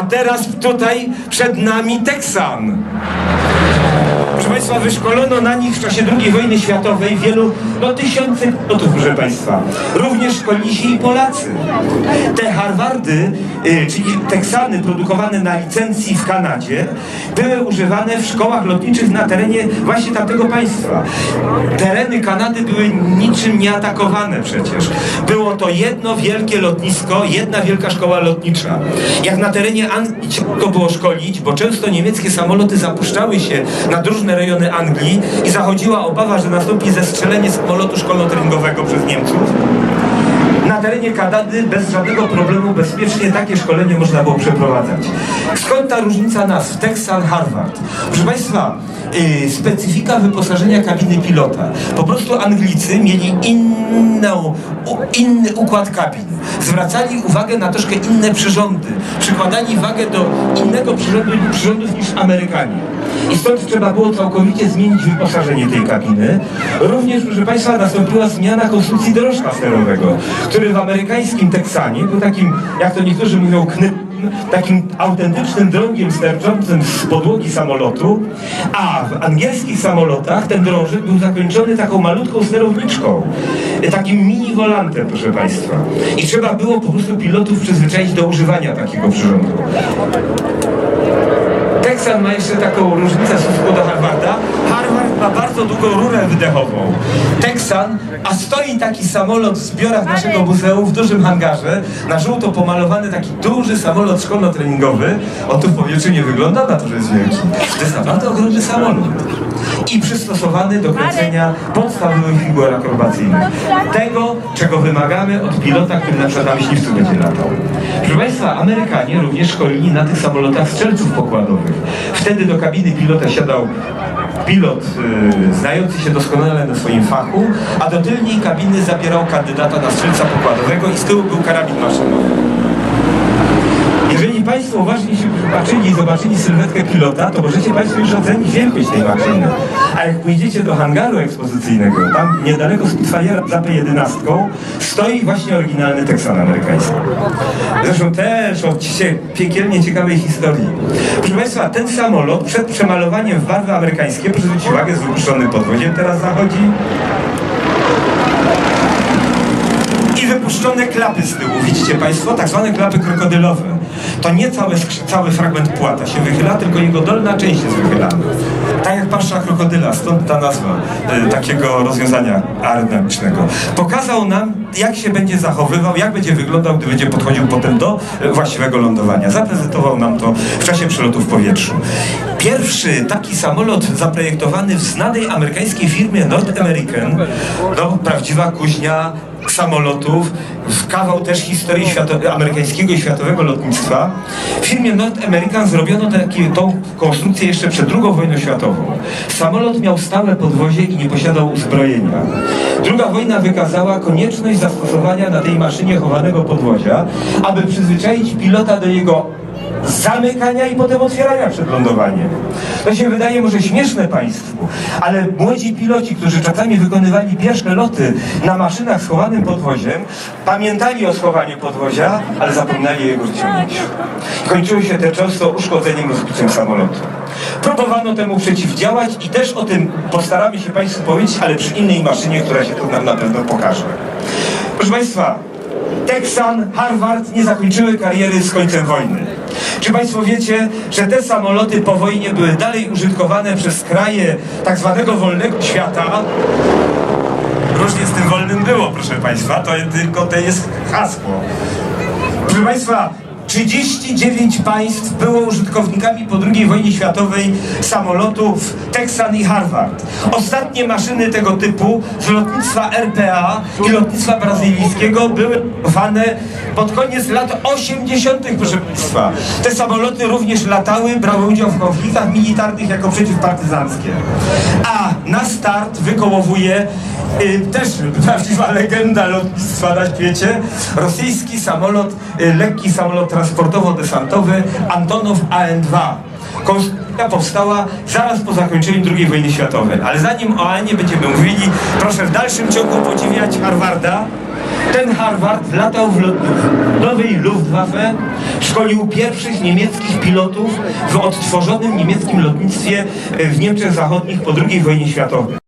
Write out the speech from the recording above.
A teraz tutaj przed nami Teksan. Proszę Państwa, wyszkolono na nich w czasie II wojny światowej wielu, no tysiące pilotów, proszę Państwa. Również szkolili się i Polacy. Te Harvardy, y, czyli Teksany produkowane na licencji w Kanadzie, były używane w szkołach lotniczych na terenie właśnie tamtego państwa. Tereny Kanady były niczym nieatakowane przecież. Było to jedno wielkie lotnisko, jedna wielka szkoła lotnicza. Jak na terenie Anglii ciężko było szkolić, bo często niemieckie samoloty zapuszczały się nad różne rejony Anglii i zachodziła obawa, że nastąpi zestrzelenie samolotu szkolno-treningowego przez Niemców. Na terenie Kanady bez żadnego problemu bezpiecznie takie szkolenie można było przeprowadzać. Skąd ta różnica nazw? Texan, Harvard. Proszę Państwa, yy, specyfika wyposażenia kabiny pilota. Po prostu Anglicy mieli inną, u, inny układ kabin. Zwracali uwagę na troszkę inne przyrządy. Przykładali wagę do innego przyrządu, przyrządów niż Amerykanie. I stąd trzeba było całkowicie zmienić wyposażenie tej kabiny. Również, proszę Państwa, nastąpiła zmiana konstrukcji dorożka sterowego, który w amerykańskim Teksanie był takim, jak to niektórzy mówią, knyp takim autentycznym drągiem sterczącym z podłogi samolotu, a w angielskich samolotach ten drążek był zakończony taką malutką sterowniczką, takim mini volantem, proszę Państwa. I trzeba było po prostu pilotów przyzwyczaić do używania takiego przyrządu. Texan ma jeszcze taką różnicę w stosunku do Harvarda. Harvard ma bardzo długą rurę wydechową. Texan, a stoi taki samolot w zbiorach naszego muzeum w dużym hangarze, na żółto pomalowany taki duży samolot szkolno-treningowy. On tu w powietrzu nie wygląda na to, że jest wielki. To jest naprawdę ogromny samolot. I przystosowany do kręcenia podstawowych figur akrobacyjnych. Tego, czego wymagamy od pilota, który na przykład na myśliwcu będzie latał. Proszę Państwa, Amerykanie również szkolili na tych samolotach strzelców pokładowych. Wtedy do kabiny pilota siadał pilot y, znający się doskonale na swoim fachu, a do tylnej kabiny zabierał kandydata na strzelca pokładowego i z tyłu był karabin maszynowy. Jeżeli Państwo uważnie się patrzyli i zobaczyli sylwetkę pilota, to możecie Państwo już ocenić wielkość tej maszyny. A jak pójdziecie do hangaru ekspozycyjnego, tam niedaleko Spitfire'a za P11 stoi właśnie oryginalny Texan amerykański. Zresztą też cie- piekielnie ciekawej historii. Proszę Państwa, ten samolot przed przemalowaniem w barwy amerykańskie, proszę zwrócić uwagę, z wypuszczonym podwoziem teraz zachodzi. i wypuszczone klapy z tyłu. Widzicie Państwo? Tak zwane klapy krokodylowe. To nie cały, cały fragment płata się wychyla, tylko jego dolna część jest wychylana. Tak jak pasza krokodyla, stąd ta nazwa e, takiego rozwiązania aerodynamicznego. Pokazał nam, jak się będzie zachowywał, jak będzie wyglądał, gdy będzie podchodził potem do e, właściwego lądowania. Zaprezentował nam to w czasie przelotu w powietrzu. Pierwszy taki samolot zaprojektowany w znanej amerykańskiej firmie North American, no prawdziwa kuźnia samolotów, w kawał też historii świato- amerykańskiego i światowego lotnictwa. W firmie North American zrobiono taki, tą konstrukcję jeszcze przed II wojną światową. Samolot miał stałe podwozie i nie posiadał uzbrojenia. Druga wojna wykazała konieczność zastosowania na tej maszynie chowanego podwozia, aby przyzwyczaić pilota do jego zamykania i potem otwierania przed lądowaniem. To się wydaje może śmieszne Państwu, ale młodzi piloci, którzy czasami wykonywali pierwsze loty na maszynach z chowanym podwoziem, pamiętali o schowaniu podwozia, ale zapominali jego wyciągnięciu. Kończyło się to często uszkodzeniem rozbiciem samolotu. Próbowano temu przeciwdziałać i też o tym postaramy się Państwu powiedzieć, ale przy innej maszynie, która się tu nam na pewno pokaże. Proszę Państwa, Texan, Harvard nie zakończyły kariery z końcem wojny. Czy Państwo wiecie, że te samoloty po wojnie były dalej użytkowane przez kraje tak zwanego wolnego świata? Różnie z tym wolnym było, proszę Państwa, to tylko to jest hasło. Proszę Państwa, 39 państw było użytkownikami po II wojnie światowej samolotów Texan i Harvard. Ostatnie maszyny tego typu z lotnictwa RPA i lotnictwa brazylijskiego były budowane pod koniec lat 80. proszę Państwa. Te samoloty również latały, brały udział w konfliktach militarnych jako przeciwpartyzanckie. A na start wykołowuje y, też prawdziwa legenda lotnictwa na świecie, rosyjski samolot, y, lekki samolot transportowo-desantowy Antonow AN-2. Konstrukcja powstała zaraz po zakończeniu II wojny światowej. Ale zanim o AN-ie będziemy mówili, proszę w dalszym ciągu podziwiać Harvarda. Ten Harvard latał w lot- nowej Luftwaffe szkolił pierwszych niemieckich pilotów w odtworzonym niemieckim lotnictwie w Niemczech Zachodnich po II wojnie światowej.